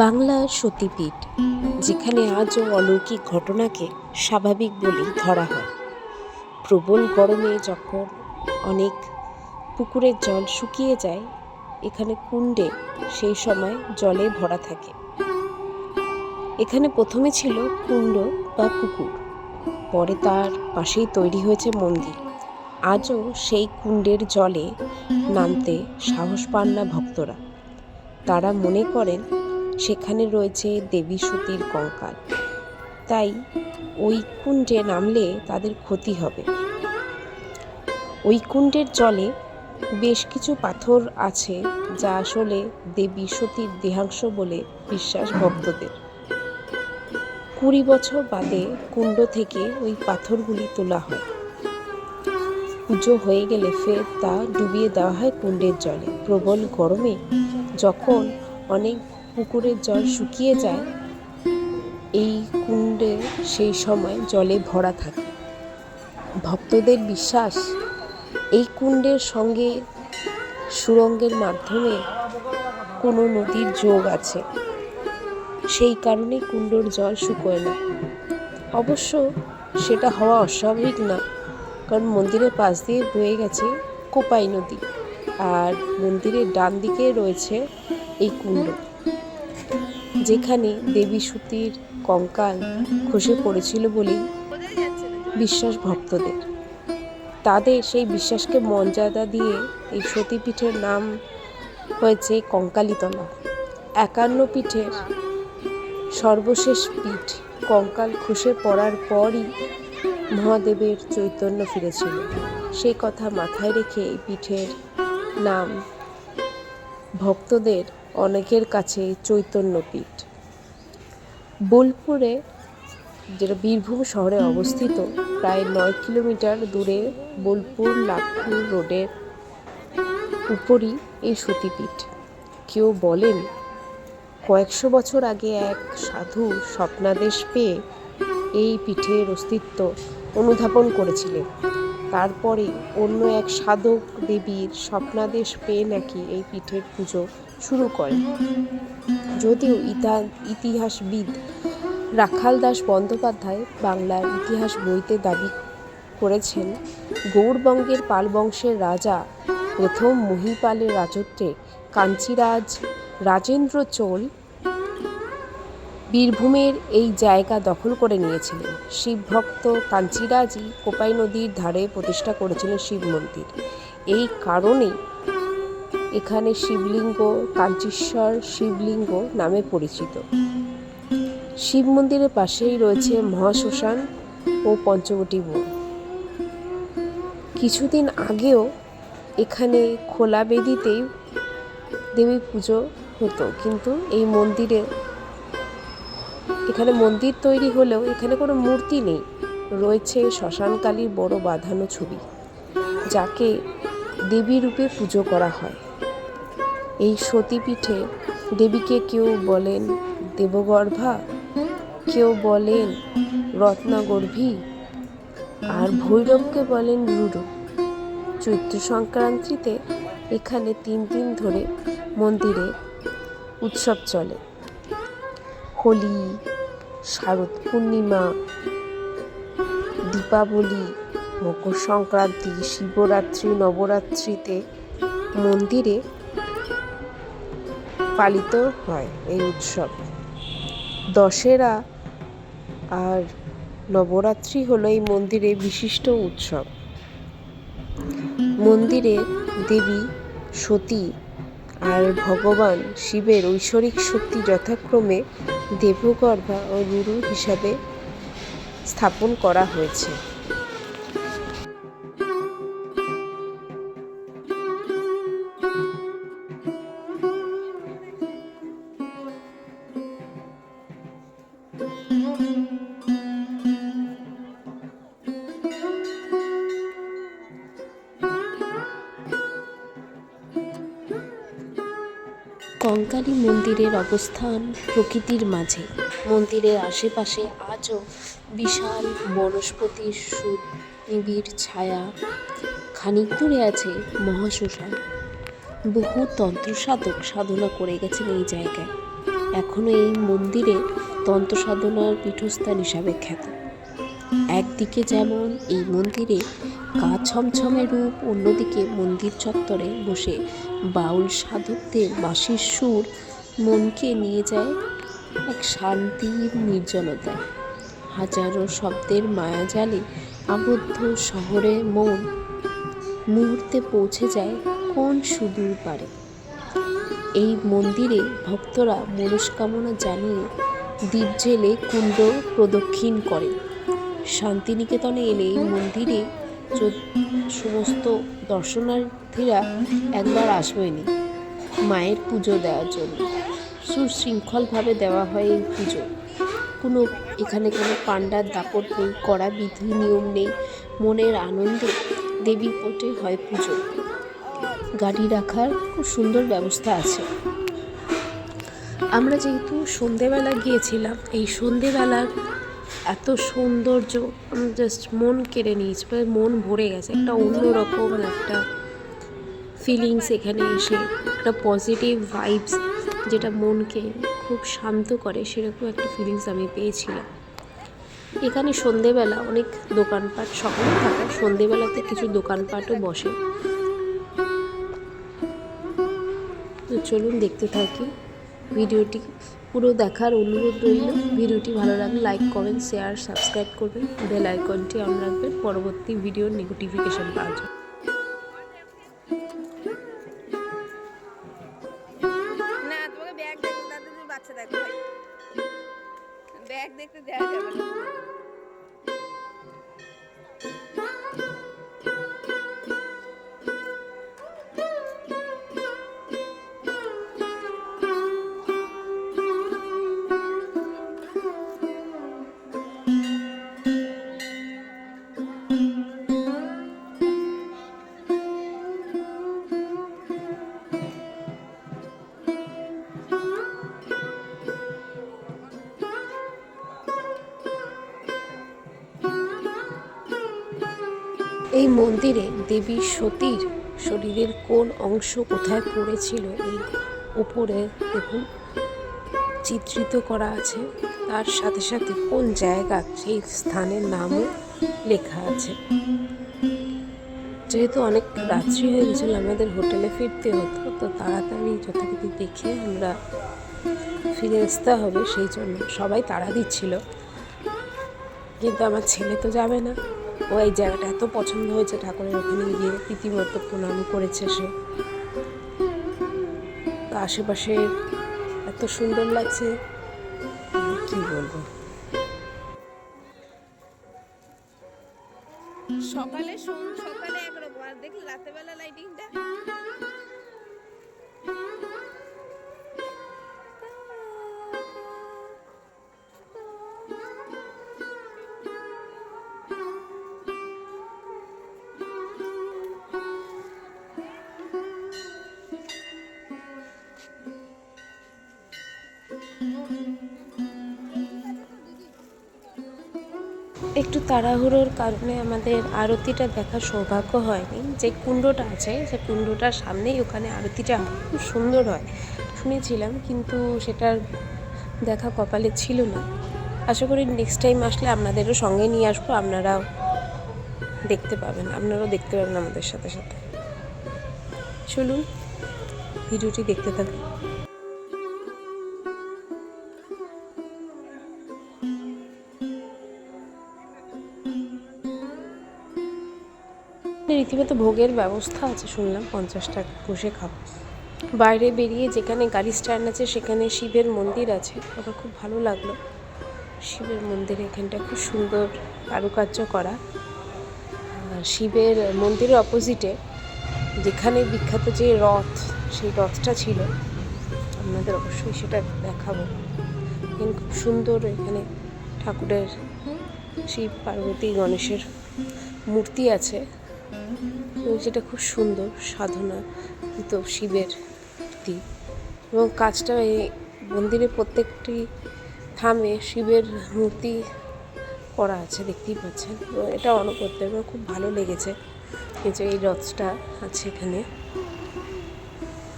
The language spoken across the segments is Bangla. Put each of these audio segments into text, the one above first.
বাংলার সতীপীঠ, যেখানে আজও অলৌকিক ঘটনাকে স্বাভাবিক বলেই ধরা হয়। প্রবল গরমে যখন অনেক পুকুরের জল শুকিয়ে যায়, এখানে কুণ্ডে সেই সময় জলে ভরা থাকে। এখানে প্রথমে ছিল কুণ্ড বা পুকুর, পরে তার পাশেই তৈরি হয়েছে মন্দির। আজও সেই কুণ্ডের জলে নামতে সাহস পান না ভক্তরা। তারা মনে করেন সেখানে রয়েছে দেবী সতীর কঙ্কাল। তাই ওই কুণ্ডে নামলে তাদের ক্ষতি হবে। ওই কুণ্ডের জলে বেশ কিছু পাথর আছে যা আসলে দেবী সতীর দেহাংশ বলে বিশ্বাস ভক্তদের। কুড়ি বছর বাদে কুণ্ড থেকে ওই পাথরগুলি তোলা হয়। পুজো হয়ে গেলে ফের তা ডুবিয়ে দেওয়া হয় কুণ্ডের জলে। প্রবল গরমে যখন অনেক পুকুরের জল শুকিয়ে যায়, এই কুণ্ডে সেই সময় জলে ভরা থাকে। ভক্তদের বিশ্বাস, এই কুণ্ডের সঙ্গে সুরঙ্গের মাধ্যমে কোনো নদীর যোগ আছে। সেই কারণে কুণ্ডর জল শুকোয় না। অবশ্য সেটা হওয়া অস্বাভাবিক না, কারণ মন্দিরের পাশ দিয়ে বয়ে গেছে কোপাই নদী, আর মন্দিরের ডান দিকে রয়েছে এই কুণ্ড। যেখানে দেবী সতীর কঙ্কাল খসে পড়েছিল বলেই বিশ্বাস ভক্তদের। তাদের সেই বিশ্বাসকে মর্যাদা দিয়ে এই সতীপীঠের নাম হয়েছে কঙ্কালীতলা। একান্ন পীঠের সর্বশেষ পীঠ কঙ্কাল খসে পড়ার পরই মহাদেবের চৈতন্য ফিরেছিল। সেই কথা মাথায় রেখে এই পীঠের নাম ভক্তদের অনেকের কাছে চৈতন্যপীঠ। বোলপুরে, যেটা বীরভূম শহরে অবস্থিত, প্রায় নয় কিলোমিটার দূরে বোলপুর লাভপুর রোডের উপরই এই সতীপীঠ। কেউ বলেন, কয়েকশো বছর আগে এক সাধু স্বপ্নাদেশ পেয়ে এই পীঠের অস্তিত্ব অনুধাবন করেছিলেন। তারপরে অন্য এক সাধক দেবীর স্বপ্নাদেশ পেয়ে নাকি এই পীঠের পুজো শুরু করে। যদিও ইতা ইতিহাসবিদ রাখাল দাস বন্দ্যোপাধ্যায় বাংলার ইতিহাস বইতে দাবি করেছেন, গৌড়বঙ্গের পাল বংশের রাজা প্রথম মহিপালের রাজত্বে কাঞ্চিরাজ, রাজেন্দ্র চোল বীরভূমের এই জায়গা দখল করে নিয়েছিলেন। শিবভক্ত কাঞ্চিরাজই কোপাই নদীর ধারে প্রতিষ্ঠা করেছিলেন শিব মন্দির। এই কারণেই এখানে শিবলিঙ্গ, কাঞ্চীশ্বর শিবলিঙ্গ নামে পরিচিত। শিব মন্দিরের পাশেই রয়েছে মহাশ্মশান ও পঞ্চবটী বন। কিছুদিন আগেও এখানে খোলা বেদিতেই দেবী পুজো হতো, কিন্তু এই মন্দিরে এখানে মন্দির তৈরি হলেও এখানে কোনো মূর্তি নেই। রয়েছে শ্মশানকালীর বড় বাঁধানো ছবি, যাকে দেবী রূপে পুজো করা হয়। এই সতীপীঠে দেবীকে কেউ বলেন দেবগর্ভা? কেউ বলেন রত্নগর্ভী? আর ভৈরবকে বলেন রুরু। চৈত্র সংক্রান্তিতে এখানে তিন দিন ধরে মন্দিরে উৎসব চলে। হোলি, শারদ পূর্ণিমা, দীপাবলি মকর সংক্রান্তি শিবরাত্রি, নবরাত্রিতে মন্দিরে পালিত হয় এই উৎসব। দশেরা আর নবরাত্রি হলো এই মন্দিরে বিশিষ্ট উৎসব। মন্দিরে দেবী, সতী আর ভগবান শিবের ঐশ্বরিক শক্তি যথাক্রমে দেবগর্ভা ও রুরু হিসাবে স্থাপন করা হয়েছে। মন্দিরের অবস্থান প্রকৃতির মাঝে। মন্দিরের আশেপাশে আজও বিশাল বনস্পতির সুনিবিড় ছায়া। খানিক দূরে আছে মহাশ্মশান। বহু তন্ত্র সাধক সাধনা করে গেছেন এই জায়গায়। এখনও এই মন্দিরে তন্ত্র সাধনার পীঠস্থান হিসাবে খ্যাত। একদিকে যেমন এই মন্দিরে গা ছমছমে রূপ, অন্যদিকে মন্দির চত্বরে বসে বাউল সাধকদের বাঁশির সুর মনকে নিয়ে যায় এক শান্তির নির্জনতায়। হাজারো শব্দের মায়াজালে আবদ্ধ শহরে মন মুহূর্তে পৌঁছে যায় কোন সুদূর পারে। এই মন্দিরে ভক্তরা মনস্কামনা জানিয়ে দ্বীপ জেলে কুণ্ড প্রদক্ষিণ করে। শান্তিনিকেতনে এলে এই মন্দিরে সমস্ত দর্শনার্থীরা একবার আসবেনি মায়ের পুজো দেওয়ার জন্য। সুশৃঙ্খলভাবে দেওয়া হয় এই পুজো। কোনো, এখানে কোনো পাণ্ডার দাপট নেই, কড়া বিধি নিয়ম নেই, মনের আনন্দে দেবী পটে হয় পুজো। গাড়ি রাখার খুব সুন্দর ব্যবস্থা আছে। আমরা যেহেতু সন্ধেবেলা গিয়েছিলাম, এই সন্ধেবেলার এত সৌন্দর্য জাস্ট মন কেড়ে নিয়েছে মানে মন ভরে গেছে। একটা অন্যরকম একটা ফিলিংস এখানে এসে একটা পজিটিভ ভাইবস যেটা মনকে খুব শান্ত করে, সেরকম একটা ফিলিংস আমি পেয়েছিলাম। এখানে সন্ধেবেলা অনেক দোকানপাট সকালে থাকে সন্ধেবেলাতে কিছু দোকানপাটও বসে। তো চলুন দেখতে থাকি ভিডিওটি। পুরো দেখার অনুরোধ রইল। ভিডিওটি ভালো লাগলে লাইক কমেন্ট শেয়ার সাবস্ক্রাইব করবেন। বেল আইকনটি অন রাখবেন। পরবর্তী ভিডিওর নোটিফিকেশন পাওয়ার জন্য। এই মন্দিরে দেবী সতীর শরীরের কোন অংশ কোথায় পড়েছিল এই উপরে দেখুন, চিত্রিত করা আছে। তার সাথে সাথে কোন জায়গা সেই স্থানের নামও লেখা আছে। যেহেতু অনেক রাত্রি হয়ে গেছিল, আমাদের হোটেলে ফিরতে হতো, তো তাড়াতাড়ি যথারীতি দেখে আমরা ফিরে আসতে হবে, সেই জন্য সবাই তাড়া দিচ্ছিল। কিন্তু আমার ছেলে তো যাবে না। ও এই জায়গাটা এত পছন্দ হয়েছে ঠাকুরের ওখানে গিয়ে, রীতিমতো প্রণাম করেছে সে। তো আশেপাশে এত সুন্দর লাগছে, কি বলব? সকালে সকালে একরকম। আর রাতের লাইটিংটা একটু তাড়াহুড়োর কারণে আমাদের আরতিটা দেখার সৌভাগ্য হয়নি। যে কুণ্ডটা আছে, সে কুণ্ডটার সামনেই ওখানে আরতিটা খুব সুন্দর হয়, শুনেছিলাম, কিন্তু সেটার দেখা কপালে ছিল না। আশা করি নেক্সট টাইম আসলে আপনাদেরও সঙ্গে নিয়ে আসব, আপনারাও দেখতে পাবেন, আপনারাও দেখতে পাবেন আমাদের সাথে সাথে। চলুন, ভিডিওটি দেখতে থাকুন। রীতিমতো ভোগের ব্যবস্থা আছে, শুনলাম পঞ্চাশ টাকা বসে খাব। বাইরে বেরিয়ে যেখানে গাড়ি স্ট্যান্ড আছে, সেখানে শিবের মন্দির আছে আমার খুব ভালো লাগল। শিবের মন্দির এখানটা খুব সুন্দর কারুকার্য করা। শিবের মন্দিরের অপোজিটে যেখানে বিখ্যাত যে রথ, সেই রথটা ছিল, আপনাদের অবশ্যই সেটা দেখাবো। এখানে খুব সুন্দর এখানে ঠাকুরের শিব, পার্বতী, গণেশের মূর্তি আছে। যেটা খুব সুন্দর সাধনা, তো শিবের মূর্তি এবং কাজটা এই মন্দিরের প্রত্যেকটি থামে শিবের মূর্তি করা আছে, দেখতেই পাচ্ছেন। এবং এটা অনবদ্য এবং খুব ভালো লেগেছে। যে এই রথটা আছে এখানে,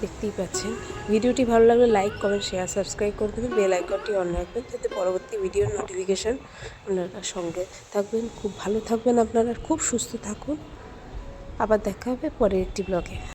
দেখতেই পাচ্ছেন। ভিডিওটি ভালো লাগলে লাইক, কমেন্ট, শেয়ার, সাবস্ক্রাইব করে দেবেন। বেল আইকনটি অন রাখবেন, যাতে পরবর্তী ভিডিওর নোটিফিকেশান আপনারা সঙ্গে থাকবেন। খুব ভালো থাকবেন আপনারা, খুব সুস্থ থাকুন। আবার দেখা হবে পরের একটি ব্লগে